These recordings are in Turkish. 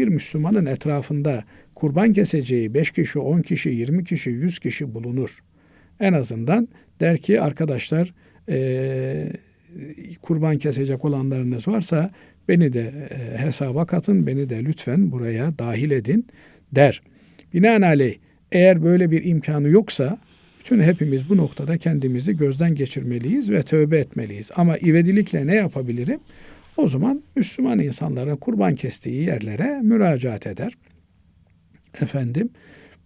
bir Müslümanın etrafında kurban keseceği 5 kişi, 10 kişi, 20 kişi, 100 kişi bulunur. En azından der ki arkadaşlar e, kurban kesecek olanlarınız varsa beni de e, hesaba katın, beni de lütfen buraya dahil edin der. Binaenaleyh eğer böyle bir imkanı yoksa bütün hepimiz bu noktada kendimizi gözden geçirmeliyiz ve tövbe etmeliyiz. Ama ivedilikle ne yapabilirim? O zaman Müslüman insanların kurban kestiği yerlere müracaat eder. Efendim,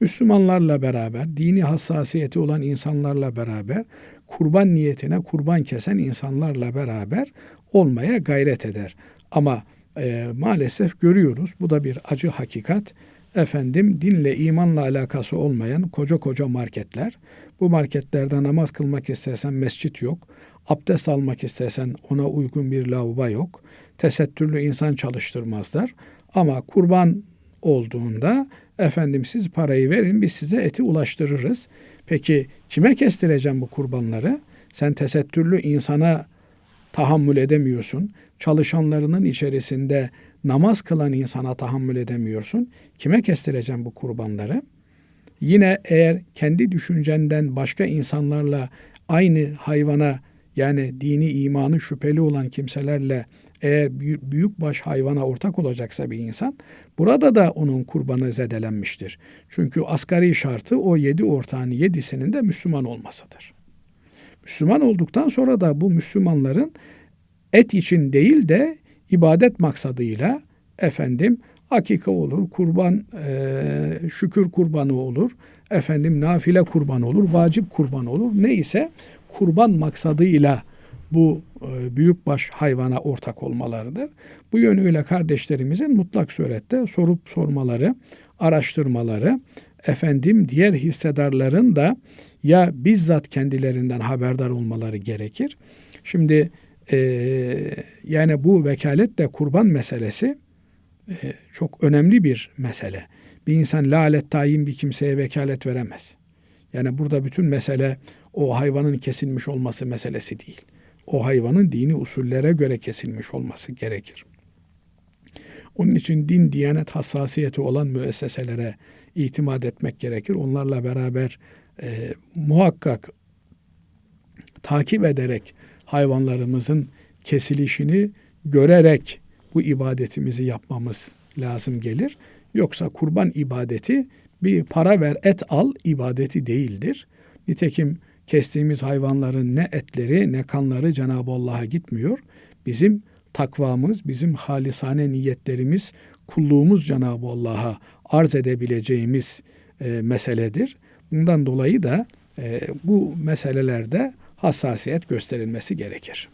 Müslümanlarla beraber, dini hassasiyeti olan insanlarla beraber, kurban niyetine kurban kesen insanlarla beraber olmaya gayret eder. Ama e, maalesef görüyoruz, bu da bir acı hakikat. Efendim dinle, imanla alakası olmayan koca koca marketler. Bu marketlerde namaz kılmak istesen mescit yok. Abdest almak istesen ona uygun bir lavabo yok. Tesettürlü insan çalıştırmazlar. Ama kurban olduğunda efendim siz parayı verin biz size eti ulaştırırız. Peki kime kestireceğim bu kurbanları? Sen tesettürlü insana tahammül edemiyorsun. Çalışanlarının içerisinde namaz kılan insana tahammül edemiyorsun. Kime kestireceğim bu kurbanları? Yine eğer kendi düşüncenden başka insanlarla aynı hayvana yani dini imanı şüpheli olan kimselerle eğer büyük baş hayvana ortak olacaksa bir insan burada da onun kurbanı zedelenmiştir. Çünkü asgari şartı o yedi ortağın yedisinin de Müslüman olmasıdır. Müslüman olduktan sonra da bu Müslümanların et için değil de ibadet maksadıyla efendim akika olur, kurban e, şükür kurbanı olur, efendim nafile kurban olur, vacip kurban olur. Neyse kurban maksadıyla bu e, büyükbaş hayvana ortak olmalarıdır. Bu yönüyle kardeşlerimizin mutlak surette sorup sormaları, araştırmaları, efendim diğer hissedarların da ya bizzat kendilerinden haberdar olmaları gerekir. Şimdi e, yani bu vekaletle kurban meselesi e, çok önemli bir mesele. Bir insan lalet tayin bir kimseye vekalet veremez. Yani burada bütün mesele o hayvanın kesilmiş olması meselesi değil. O hayvanın dini usullere göre kesilmiş olması gerekir. Onun için din, diyanet hassasiyeti olan müesseselere itimat etmek gerekir. Onlarla beraber e, muhakkak takip ederek hayvanlarımızın kesilişini görerek bu ibadetimizi yapmamız lazım gelir. Yoksa kurban ibadeti bir para ver et al ibadeti değildir. Nitekim kestiğimiz hayvanların ne etleri ne kanları Cenab-ı Allah'a gitmiyor. Bizim takvamız, bizim halisane niyetlerimiz, kulluğumuz Cenab-ı Allah'a arz edebileceğimiz e, meseledir. Bundan dolayı da e, bu meselelerde hassasiyet gösterilmesi gerekir.